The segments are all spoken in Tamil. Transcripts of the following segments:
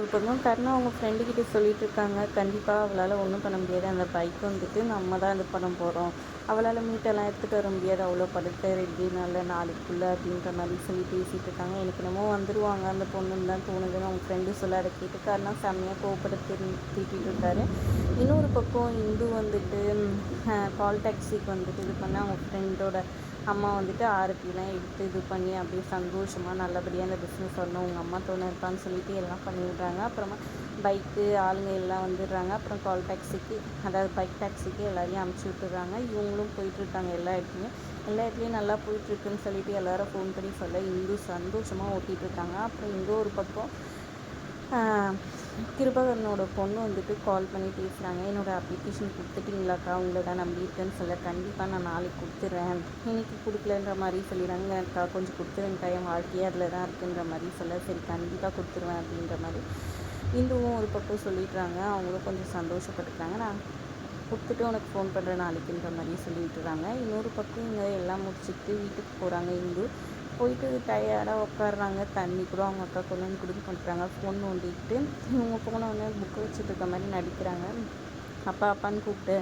ஒரு பொண்ணு கருணா அவங்க ஃப்ரெண்டுக்கிட்ட சொல்லிட்டு இருக்காங்க. கண்டிப்பாக அவளால் ஒன்றும் பண்ண முடியாது. அந்த பைக் வந்துட்டு நம்ம தான் இது பண்ண போகிறோம் அவளால் மீட்டெல்லாம் எடுத்துகிட்டு வர முடியாது. அவ்வளோ படுத்த ரெண்டு நாளில் நாளைக்குள்ளே அப்படின்ற மாதிரி சொல்லி பேசிகிட்டு இருக்காங்க. எனக்கு என்னமோ வந்துடுவாங்க அந்த பொண்ணுன்னு தான் தோணுதுன்னு அவங்க ஃப்ரெண்டு சொல்ல அதை கேட்டு கருணா செம்மையாக கோவப்படுத்தி திட்டிகிட்டு இருக்காரு. இன்னொரு பக்கம் இந்து வந்துட்டு கால் டாக்ஸிக்கு வந்துட்டு இது பண்ண அவங்க ஃப்ரெண்டோட அம்மா வந்துட்டு ஆரத்திலாம் எடுத்து இது பண்ணி அப்படியே சந்தோஷமாக நல்லபடியாக அந்த பிஸ்னஸ் வரணும் உங்கள் அம்மா தோணு இருக்கான்னு சொல்லிட்டு எல்லாம் பண்ணி விட்றாங்க அப்புறமா பைக்கு ஆளுங்க எல்லாம் வந்துடுறாங்க. அப்புறம் கால் டாக்ஸிக்கு அதாவது பைக் டாக்ஸிக்கு எல்லாரையும் அமுச்சு விட்டுறாங்க இவங்களும் போயிட்டுருக்காங்க எல்லா இடத்துலையும். எல்லா இடத்துலையும் நல்லா போயிட்டுருக்குன்னு சொல்லிட்டு எல்லோரும் ஃபோன் பண்ணி சொல்ல இந்து சந்தோஷமாக ஓட்டிகிட்டு இருக்காங்க அப்புறம் இங்கே ஒரு பக்கம் கிருபகரனோட பொண்ணு வந்துட்டு கால் பண்ணி பேசுகிறாங்க என்னோடய அப்ளிகேஷன் கொடுத்துட்டிங்களாக்கா? உங்களை தான் நம்பியிருக்கேன்னு சொல்ல கண்டிப்பாக நான் நாளைக்கு கொடுத்துட்றேன் இன்றைக்கி கொடுக்கலன்ற மாதிரி சொல்லிடுறாங்க. எனக்கா கொஞ்சம் கொடுத்துருங்கக்கா. என் வாழ்க்கையே அதில் தான் இருக்குன்ற மாதிரி சொல்ல சரி கண்டிப்பாக கொடுத்துருவேன் அப்படின்ற மாதிரி இந்துவும் ஒரு பக்கம் சொல்லிடுறாங்க. அவங்களும் கொஞ்சம் சந்தோஷப்பட்டுக்கிறாங்க. நான் கொடுத்துட்டு உனக்கு ஃபோன் பண்ணுறேன் நாளைக்குன்ற மாதிரி சொல்லிட்டுறாங்க. இன்னொரு பக்கம் இங்கே எல்லாம் முடிச்சுட்டு வீட்டுக்கு போகிறாங்க இந்து. போயிட்டு டயர்டாக உட்காடுறாங்க தண்ணி கூட அவங்க அக்கா கொண்டு வந்து கொடுக்க பண்ணுறாங்க ஃபோன் நோண்டிக்கிட்டு இவங்க போனோடனே புக்கு வச்சுட்டு இருக்க மாதிரி நடிக்கிறாங்க. அப்பா அப்பான்னு கூப்பிட்டு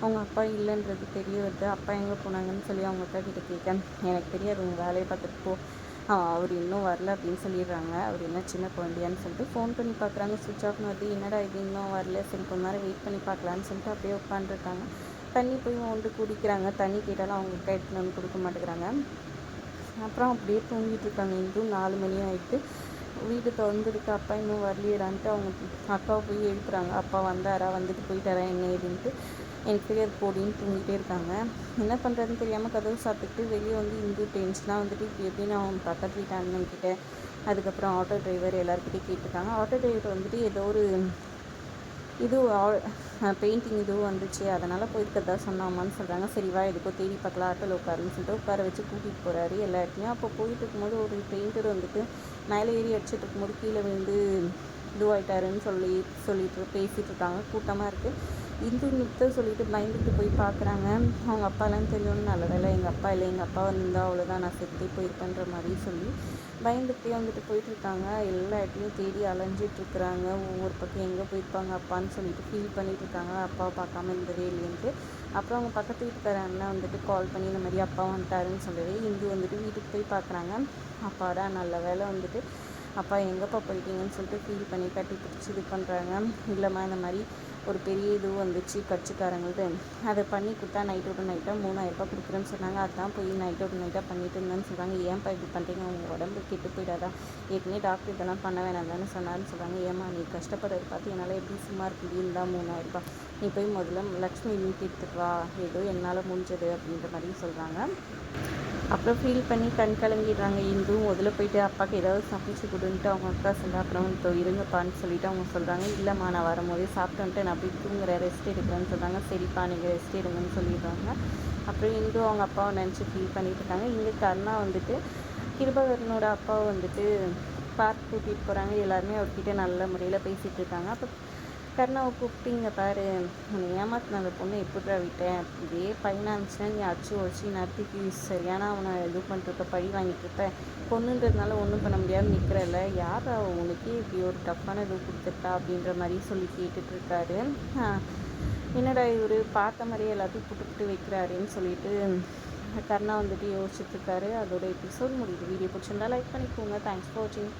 அவங்க அப்பா இல்லைன்றது தெரிய வருது. அப்பா எங்கே போனாங்கன்னு சொல்லி அவங்க அக்கா கிட்ட கேட்க எனக்கு தெரியாது. உங்கள் வேலையை பார்த்துட்டு போ. அவர் இன்னும் வரல அப்படின்னு சொல்லிடுறாங்க. அவர் என்ன சின்ன குழந்தையான்னு சொல்லிட்டு ஃபோன் பண்ணி பார்க்குறாங்க. சுவிட்ச் ஆஃப் வருது. என்னடா இது? இன்னும் வரல. சரி கொஞ்ச நேரம் வெயிட் பண்ணி பார்க்கலான்னு சொல்லிட்டு அப்படியே உட்காந்துருக்காங்க தண்ணி போய் ஒன்று குடிக்கிறாங்க. தண்ணி கேட்டாலும் அவங்க கைட்டு வந்து கொடுக்க மாட்டேங்கிறாங்க. அப்புறம் அப்படியே தூங்கிட்டு இருக்காங்க. இன்றும் நாலு மணி ஆகிட்டு வீடு திறந்துருக்கு. அப்பா இன்னும் வரலையடான்ட்டு அவங்க அக்காவை போய் எழுப்புறாங்க. அப்பா வந்தாரா? வந்துட்டு போயிட்டாரா? என்ன ஏதுன்ட்டு. எனக்கு தெரியாது. போடின்னு தூங்கிட்டே இருக்காங்க. என்ன பண்ணுறதுன்னு தெரியாமல் கதவு சாப்பிட்டுட்டு வெளியே வந்து இந்து டென்ஷனாக வந்துட்டு இப்போ எப்படின்னு அவன் பக்கத்து வீட்டு அண்ணன்கிட்ட அதுக்கப்புறம் ஆட்டோ டிரைவர் எல்லாருக்கிட்டையும் கேட்டிருக்காங்க. ஆட்டோ டிரைவர் வந்துட்டு ஏதோ ஒரு இது பெயிண்டிங் இதுவும் வந்துச்சு. அதனால் போயிருக்கிறதா சொன்னாமான்னு சொல்கிறாங்க சரிவா எதுக்கோ தேடி பார்க்கலாம். ஆட்டோவில் உட்காருன்னு சொல்லிட்டு உட்கார வச்சு கூட்டிகிட்டு போகிறாரு எல்லா இடத்துலையும் அப்போ போயிட்டு இருக்கும்போது ஒரு பெயிண்டர் வந்துட்டு மேலே ஏறி அடிச்சுட்டு இருக்கும்போது கீழே விழுந்து இதுவாயிட்டாருன்னு சொல்லி சொல்லிட்டு பேசிகிட்டு இருக்காங்க. கூட்டமாக இருக்குது இந்து நுத்தம் சொல்லிட்டு பயந்துட்டு போய் பார்க்குறாங்க அவங்க அப்பாலாம் தெரியும்னு நல்ல வேலை எங்கள் அப்பா இல்லை. எங்கள் அப்பா வந்திருந்தால் அவ்வளோதான் நான் செத்து போயிருப்பேன்ற மாதிரி சொல்லி பயந்துகிட்டே வந்துட்டு போயிட்டுருக்காங்க எல்லா இடத்துலையும் தேடி அலைஞ்சிட்ருக்குறாங்க ஒவ்வொரு பக்கம் எங்கே போயிருப்பாங்க அப்பான்னு சொல்லிட்டு ஃபீல் பண்ணிகிட்ருக்காங்க அப்பாவை பார்க்காம இருந்ததே இல்லைன்ட்டு. அப்புறம் அவங்க பக்கத்து வீட்டுக்கார அண்ணன் வந்துட்டு கால் பண்ணி இந்த மாதிரி அப்பா வந்துட்டாருன்னு சொல்லவே இந்து வந்துட்டு வீட்டுக்கு போய் பார்க்குறாங்க அப்பாடா நல்ல வேலை வந்துட்டு அப்பா எங்கேப்பா போயிட்டீங்கன்னு சொல்லிட்டு ஃபீல் பண்ணி கட்டி பிடிச்சி இது பண்ணுறாங்க இல்லைம்மா இந்த மாதிரி ஒரு பெரிய இது வந்துச்சு கட்சிக்காரங்கள்து அதை பண்ணி கொடுத்தா நைட் ஒரு நைட்டாக மூணாயிரரூபா கொடுக்குறேன்னு சொன்னாங்க. அதான் போய் நைட் ஒரு நைட்டாக பண்ணிட்டு இருந்தேன்னு சொல்கிறாங்க ஏன்ப்பா இப்படி பண்ணுறீங்க உங்கள் உடம்பு கெட்டு போயிடாதா? ஏற்கனவே டாக்டர் இதெல்லாம் பண்ண வேணாம் தானே சொன்னார்னு சொல்கிறாங்க ஏமா நீ கஷ்டப்படுறது பார்த்து என்னால் எப்படி சும்மா இருக்கு தான் மூணாயிரரூபா நீ போய் முதல்ல லக்ஷ்மி நீட்டி எடுத்துட்டு வா. ஏதோ என்னால் முடிஞ்சது அப்படின்ற மாதிரி சொல்கிறாங்க அப்புறம் ஃபீல் பண்ணி கண் கலங்கிடுறாங்க. இந்துவும் முதல்ல போயிட்டு அப்பாவுக்கு ஏதாவது சமைச்சு அப்படின்ட்டு அவங்க அக்கா சொல்ல அப்புறம் இப்போ இருங்கப்பான்னு சொல்லிட்டு அவங்க சொல்கிறாங்க இல்லைம்மா நான் வரும்போதே சாப்பிட்டு வந்துட்டு நான் அப்படி தூங்குற ரெஸ்ட் எடுக்கிறேன்னு சொல்கிறாங்க சரிப்பா நீங்கள் ரெஸ்ட் எடுங்கன்னு சொல்லிடுறாங்க. அப்புறம் இந்து அவங்க அப்பாவை நினச்சி ஃபீல் பண்ணிட்டு இருக்காங்க. இங்கே கருணா வந்துட்டு கிருபகரனோட அப்பாவை வந்துட்டு பார்க் கூட்டிகிட்டு போகிறாங்க எல்லாருமே அவர்கிட்ட நல்ல முறையில் பேசிகிட்டு இருக்காங்க. அப்போ கருணாவை கூப்பிட்டு பாரு உன்னை ஏமாத்தின அந்த பொண்ணை எப்படிடா விட்டேன்? இதே பையனாக நீ அச்சு ஒழிச்சு நடத்திக்கு சரியான அவனை இது பண்ணிட்டுருக்க பழி வாங்கிட்டு இருப்ப. பொண்ணுன்றதுனால ஒன்றும் பண்ண முடியாது நிற்கிறல்ல யார் உனக்கே இப்படி ஒரு டஃப்பான இது கொடுத்துருக்கா? அப்படின்ற மாதிரி சொல்லி கேட்டுட்ருக்காரு என்னடா இவர் பார்த்த மாதிரியே எல்லாத்தையும் புட்டு புட்டு வைக்கிறாருன்னு சொல்லிட்டு கருணா வந்துட்டு யோசிச்சுட்ருக்காரு அதோட எபிசோட் முடியுது. வீடியோ பிடிச்சிருந்தா லைக் பண்ணிக்கோங்க. தேங்க்ஸ் ஃபார் வாட்சிங்